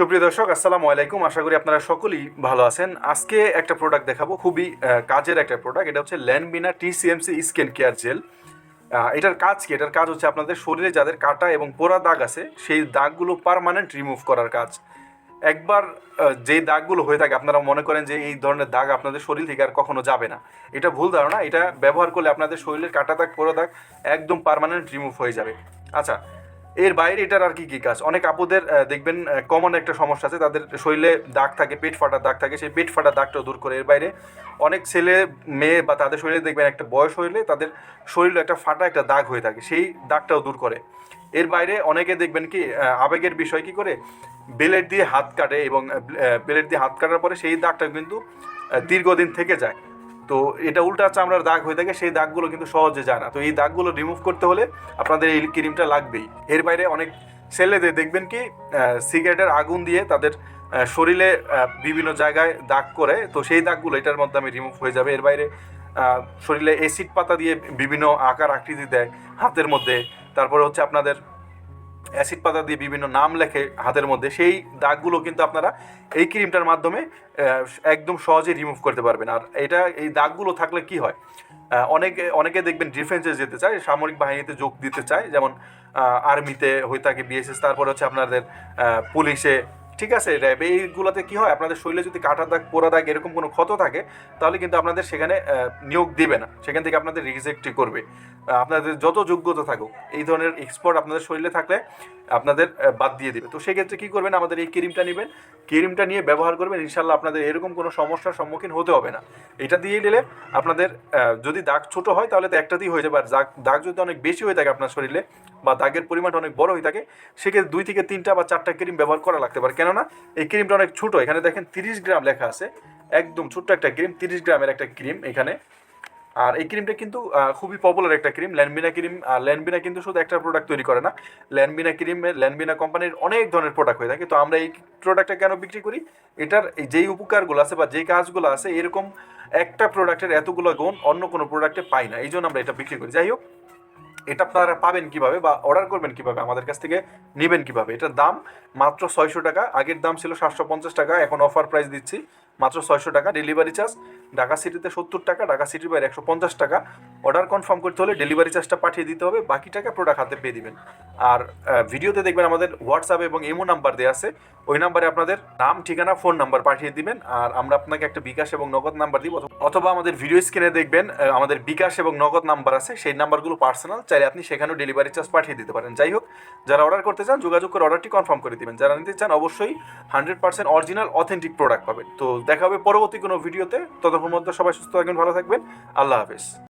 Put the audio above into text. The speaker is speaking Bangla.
সুপ্রিয় দর্শক, আসসালামু আলাইকুম। আশা করি আপনারা সকলেই ভালো আছেন। আজকে একটা প্রোডাক্ট দেখাবো, খুবই কাজের একটা প্রোডাক্ট এটা হচ্ছে ল্যান্ডবিনা টিসিএমসি স্কিন কেয়ার জেল এটার কাজ কি? এটার কাজ হচ্ছে আপনাদের শরীরে যাদের কাটা এবং পোড়া দাগ আছে, সেই দাগগুলো পারমানেন্ট রিমুভ করার কাজ। একবার যে দাগগুলো হয়ে থাকে, আপনারা মনে করেন যে এই ধরনের দাগ আপনাদের শরীর থেকে আর কখনো যাবে না। এটা ভুল ধারণা, এটা ব্যবহার করলে আপনাদের শরীরের কাটা দাগ, পোড়া দাগ একদম পারমানেন্ট রিমুভ হয়ে যাবে। আচ্ছা এর বাইরে এটার আর কি কি কাজ? অনেক আপুদের দেখবেন কমন একটা সমস্যা আছে, তাদের শরীরে দাগ থাকে, পেট ফাটার দাগ থাকে, সেই পেট ফাটার দাগটাও দূর করে। এর বাইরে অনেক ছেলে, মেয়ে বা তাদের শরীরে দেখবেন, একটা বয়স হইলে তাদের শরীরে একটা ফাটা একটা দাগ হয়ে থাকে, সেই দাগটাও দূর করে। এর বাইরে অনেকে দেখবেন কি আবেগের বিষয় কি করে? বেলেট দিয়ে হাত কাটে এবং বেলেট দিয়ে হাত কাটার পরে সেই দাগটা কিন্তু দীর্ঘদিন থেকে যায়। তো এটা উল্টা চামড়ার দাগ হয়ে থাকে, সেই দাগগুলো কিন্তু সহজে যায় না। তো এই দাগগুলো রিমুভ করতে হলে আপনাদের এই ক্রিমটা লাগবেই। এর বাইরে অনেক ছেলেদের দেখবেন কি সিগারেটের আগুন দিয়ে তাদের শরীরে বিভিন্ন জায়গায় দাগ করে, তো সেই দাগগুলো এটার মাধ্যমে রিমুভ হয়ে যাবে। এর বাইরে শরীরে অ্যাসিড পাতা দিয়ে বিভিন্ন আকার আকৃতি দেয় হাতের মধ্যে। তারপরে হচ্ছে আপনাদের অ্যাসিড পাতা দিয়ে বিভিন্ন নাম লেখে হাতের মধ্যে, সেই দাগগুলো কিন্তু আপনারা এই ক্রিমটার মাধ্যমে একদম সহজে রিমুভ করতে পারবেন। আর এটা, এই দাগগুলো থাকলে কি হয় অনেকে অনেকে দেখবেন ডিফেন্সে যেতে চায়, সামরিক বাহিনীতে যোগ দিতে চায়, যেমন আর্মিতে হয়ে থাকে বিএসএস তারপর হচ্ছে আপনাদের পুলিশে ঠিক আছে, র্যাব, এইগুলোতে কী হয়? আপনাদের শরীরে যদি কাটা দাগ, পোড়া দাগ এরকম কোনো ক্ষত থাকে, তাহলে কিন্তু আপনাদের সেখানে নিয়োগ দিবে না। সেখান থেকে আপনাদের রিজেক্টই করবে। আপনাদের যত যোগ্যতা থাকুক, এই ধরনের এক্সপার্ট আপনাদের শরীরে থাকলে আপনাদের বাদ দিয়ে দিবে। তো সেক্ষেত্রে কী করবেন? আমাদের এই ক্রিমটা নেবেন। ক্রিমটা নিয়ে ব্যবহার করবেন, ইনশাল্লাহ আপনাদের এরকম কোনো সমস্যার সম্মুখীন হতে হবে না। এটা দিয়ে নিলে আপনাদের যদি দাগ ছোট হয় তাহলে তো একটাতেই হয়ে যাবে। আর দাগ দাগ যদি অনেক বেশি হয়ে থাকে আপনার শরীরে বা দাগের পরিমাণটা অনেক বড় হয়ে থাকে, সেক্ষেত্রে দুই থেকে তিনটা বা চারটা ক্রিম ব্যবহার করা লাগতে পারে। কেননা এই ক্রিমটা অনেক ছোটো। এখানে দেখেন তিরিশ গ্রাম লেখা আছে, একদম ছোট্ট একটা ক্রিম, তিরিশ গ্রামের একটা ক্রিম এখানে। আর এই ক্রিমটা কিন্তু খুবই পপুলার একটা ক্রিম ল্যানবিনা ক্রিম ল্যানবিনা কিন্তু শুধু একটা প্রোডাক্ট তৈরি করে না। ল্যানবিনা ক্রিম ল্যানবিনা কোম্পানির অনেক ধরনের প্রোডাক্ট হয়ে থাকে। তো আমরা এই প্রোডাক্টটা কেন বিক্রি করি? এটার যেই উপকারগুলো আছে বা যেই কাজগুলো আছে, এরকম একটা প্রোডাক্টের এতগুলো গুণ অন্য কোনো প্রোডাক্টে পাই না। এই জন্য আমরা এটা বিক্রি করি। যাই হোক, এটা আপনারা পাবেন কীভাবে বা অর্ডার করবেন কীভাবে, আমাদের কাছ থেকে নেবেন কীভাবে? এটার দাম মাত্র ছয়শো টাকা, আগের দাম ছিল সাতশো পঞ্চাশ টাকা, এখন অফার প্রাইস দিচ্ছি মাত্র ছয়শো টাকা। ডেলিভারি চার্জ ঢাকা সিটিতে সত্তর টাকা, ঢাকা সিটির বাইরে একশো পঞ্চাশ টাকা। অর্ডার কনফার্ম করতে হলে ডেলিভারি চার্জটা পাঠিয়ে দিতে হবে, বাকি টাকা প্রোডাক্ট হাতে পেয়ে দিবেন। আর ভিডিওতে দেখবেন আমাদের হোয়াটসঅ্যাপ এবং ইমো নাম্বার দেওয়া আছে, ওই নাম্বারে আপনাদের নাম, ঠিকানা ফোন নাম্বার পাঠিয়ে দিবেন। আর আমরা আপনাকে একটা বিকাশ এবং নগদ নাম্বার দিব অথবা আমাদের ভিডিও স্ক্রিনে দেখবেন আমাদের বিকাশ এবং নগদ নাম্বার আছে, সেই নাম্বারগুলো পার্সোনাল চাইলে আপনি সেখানেও ডেলিভারি চার্জ পাঠিয়ে দিতে পারেন। যাই হোক, যারা অর্ডার করতে চান, যোগাযোগ করে অর্ডারটি কনফার্ম করে দিবেন। যারা নিতে চান, অবশ্যই hundred percent original authentic product পাবেন। তো দেখা হবে পরবর্তী কোনো ভিডিওতে ততক্ষণ মধ্যে সবাই সুস্থ থাকবেন, ভালো থাকবেন। আল্লাহ হাফেজ।